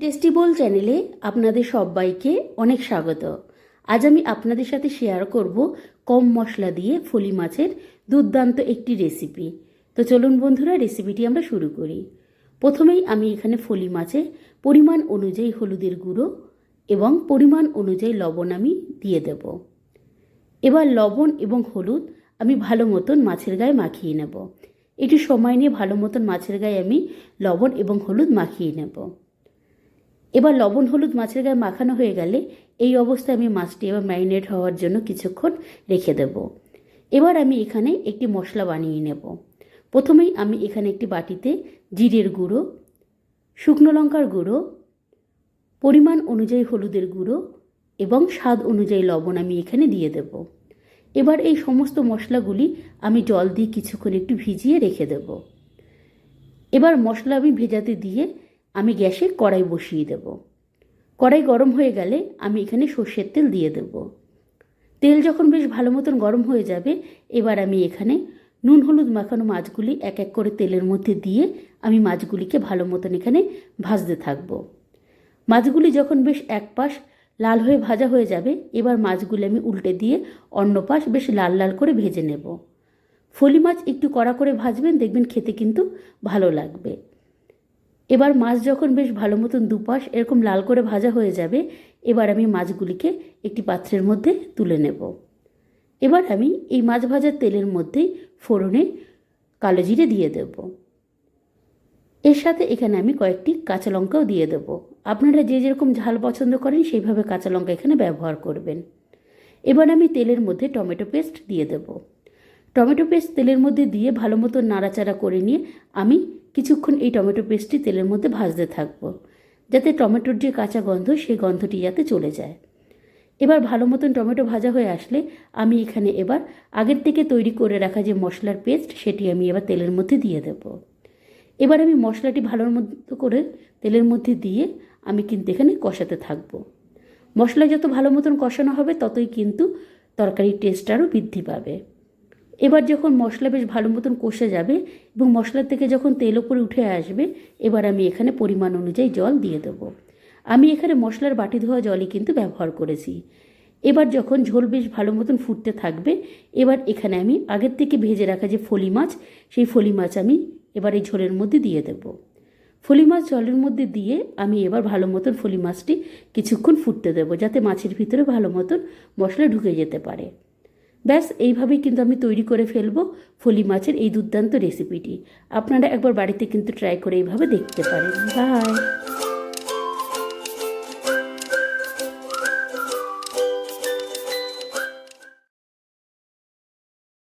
Tasty বোল চ্যানেলে আপনাদের সবাইকে অনেক স্বাগত। আজ আমি আপনাদের সাথে শেয়ার করব কম মশলা দিয়ে ফলি মাছের দুর্দান্ত একটি রেসিপি তো চলুন বন্ধুরা রেসিপিটি আমরা শুরু করি। প্রথমেই আমি এখানে ফলি মাছে পরিমাণ অনুযায়ী হলুদের গুঁড়ো এবং পরিমাণ অনুযায়ী লবণ আমি দিয়ে দেব। এবার লবণ এবং হলুদ আমি ভালো মতন মাছের গায়ে মাখিয়ে নেব। একটু সময় নিয়ে ভালো মতন মাছের গায়ে আমি লবণ এবং হলুদ মাখিয়ে নেব। এবার লবণ, হলুদ, মাছের গায়ে মাখানো হয়ে গেলে এই অবস্থায় আমি মাছটি এবার ম্যারিনেট হওয়ার জন্য কিছুক্ষণ রেখে দেব। এবার আমি এখানে একটি মশলা বানিয়ে নেব। প্রথমেই আমি এখানে একটি বাটিতে জিরের গুঁড়ো, শুকনো লঙ্কার গুঁড়ো, পরিমাণ অনুযায়ী হলুদের গুঁড়ো এবং স্বাদ অনুযায়ী লবণ আমি এখানে দিয়ে দেব। এবার এই সমস্ত মশলাগুলি আমি জল দিয়ে কিছুক্ষণ একটু ভিজিয়ে রেখে দেব। এবার মশলা আমি ভেজাতে দিয়ে আমি গ্যাসে কড়াই বসিয়ে দেব। কড়াই গরম হয়ে গেলে আমি এখানে সর্ষের তেল দিয়ে দেব। তেল যখন বেশ ভালো মতন গরম হয়ে যাবে, এবার আমি এখানে নুন, হলুদ মাখানো মাছগুলি এক এক করে তেলের মধ্যে দিয়ে আমি মাছগুলিকে ভালো মতন এখানে ভাজতে থাকব। মাছগুলি যখন বেশ এক পাশ লাল হয়ে ভাজা হয়ে যাবে, এবার মাছগুলি আমি উল্টে দিয়ে অন্য পাশ বেশ লাল লাল করে ভেজে নেব। ফলি মাছ একটু কড়া করে ভাজবেন, দেখবেন খেতে কিন্তু ভালো লাগবে। এবার মাছ যখন বেশ ভালো মতন দুপাশ এরকম লাল করে ভাজা হয়ে যাবে, এবার আমি মাছগুলিকে একটি পাত্রের মধ্যে তুলে নেব। এবার আমি এই মাছ ভাজার তেলের মধ্যেই ফোড়নে কালো জিরে দিয়ে দেব। এর সাথে এখানে আমি কয়েকটি কাঁচা লঙ্কাও দিয়ে দেব। আপনারা যে যেরকম ঝাল পছন্দ করেন, সেইভাবে কাঁচা লঙ্কা এখানে ব্যবহার করবেন। এবার আমি তেলের মধ্যে টমেটো পেস্ট দিয়ে দেব। টমেটো পেস্ট তেলের মধ্যে দিয়ে ভালো মতো নাড়াচাড়া করে নিয়ে আমি কিছুক্ষণ এই টমেটো পেস্টটি তেলের মধ্যে ভাজতে থাকব, যাতে টমেটোর যে কাঁচা গন্ধ, সেই গন্ধটি যাতে চলে যায়। এবার ভালো মতন টমেটো ভাজা হয়ে আসলে আমি এখানে এবার আগের থেকে তৈরি করে রাখা যে মশলার পেস্ট, সেটি আমি এবার তেলের মধ্যে দিয়ে দেব। এবার আমি মশলাটি ভালোর মতো করে তেলের মধ্যে দিয়ে আমি কিন্তু এখানে কষাতে থাকব। মশলা যত ভালো মতন কষানো হবে, ততই কিন্তু তরকারির টেস্ট আরও বৃদ্ধি পাবে। এবার যখন মশলা বেশ ভালো মতন কষে যাবে এবং মশলার থেকে যখন তেল ওপরে উঠে আসবে, এবার আমি এখানে পরিমাণ অনুযায়ী জল দিয়ে দেবো। আমি এখানে মশলার বাটি ধোয়া জলই কিন্তু ব্যবহার করেছি। এবার যখন ঝোল বেশ ভালো মতন ফুটতে থাকবে, এবার এখানে আমি আগের থেকে ভেজে রাখা যে ফলি মাছ, সেই ফলি মাছ আমি এবার এই ঝোলের মধ্যে দিয়ে দেবো। ফলি মাছ জলের মধ্যে দিয়ে আমি এবার ভালো মতন ফলি মাছটি কিছুক্ষণ ফুটতে দেবো যাতে মাছের ভিতরে ভালো মতন মশলা ঢুকে যেতে পারে। ব্যাস, এইভাবেই কিন্তু আমি তৈরি করে ফেলব ফলি মাছের এই দুর্দান্ত রেসিপিটি আপনারা একবার বাড়িতে কিন্তু ট্রাই করে এইভাবে দেখতে পারেন। বাই